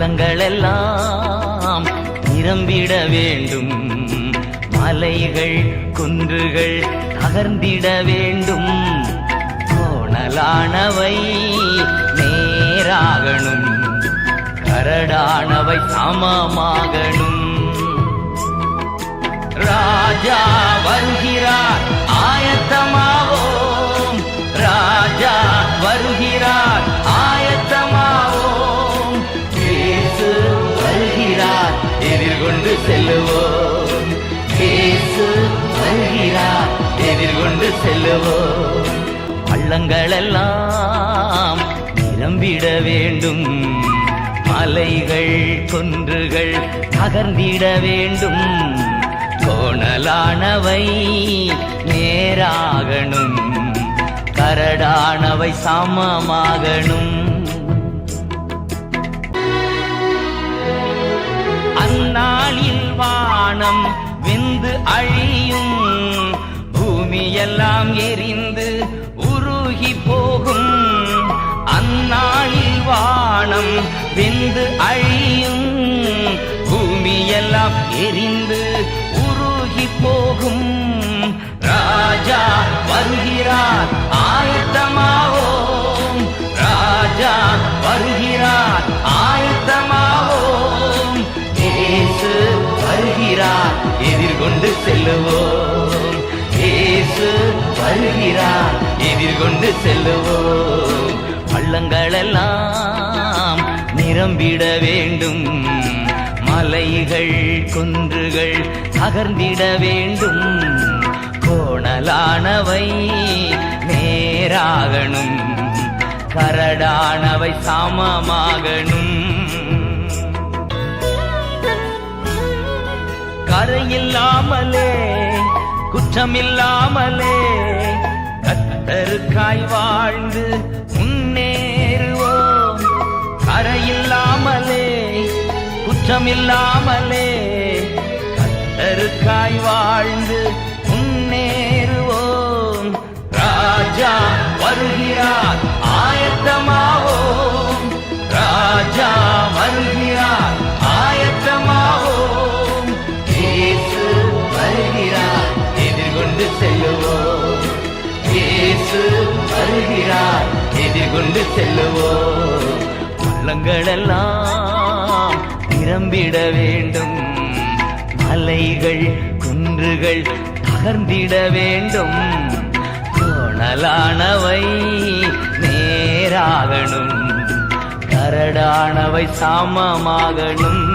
பள்ளங்களெல்லாம் நிரம்பிட வேண்டும். மலைகள் குன்றுகள் தகர்ந்திட வேண்டும். கோணலானவை நேராகணும். கரடானவை சமமாகணும். ராஜா வருகிறார். எதிர்கொண்டு செல்லுவோம். இயேசு வருகிறார் எதிர்கொண்டு செல்லுவோம். பள்ளங்கள் எல்லாம் நிரம்பிட வேண்டும். மலைகள் குன்றுகள் அகர்ந்திட வேண்டும். கோணலானவை நேராகணும். கரடானவை சமமாகணும். வானம் விந்து அழியும். பூமியெல்லாம் எரிந்து உருகி போகும். அந்நாளில் வானம் விந்து அழியும். பூமியெல்லாம் எரிந்து உருகி போகும். ராஜா வருகிறார். வருகிறார். எதிர்கொண்டு செல்லுவோம். இயேசு வருகிறார். எதிர்கொண்டு செல்லுவோம். பள்ளங்களெல்லாம் நிரம்பிட வேண்டும். மலைகள் குன்றுகள் அகர்ந்திட வேண்டும். கோணலானவை நேராகணும். கரடானவை சமமாகணும். கரையில்லாமலே குற்றமில்லாமலே கத்தருக்காய் வாழ்ந்து முன்னேறுவோம். கரையில்லாமலே குற்றமில்லாமலே கத்தருக்காய் வாழ்ந்து முன்னேறுவோம். ராஜா வருகிறார். வருகிறார் எதிர்கொண்டு செல்லுவோம் பள்ளங்களெல்லாம் நிரம்பிட வேண்டும். மலைகள் குன்றுகள் தகர்ந்திட வேண்டும். கோணலானவை நேராகணும். கரடானவை சாமமாகணும்.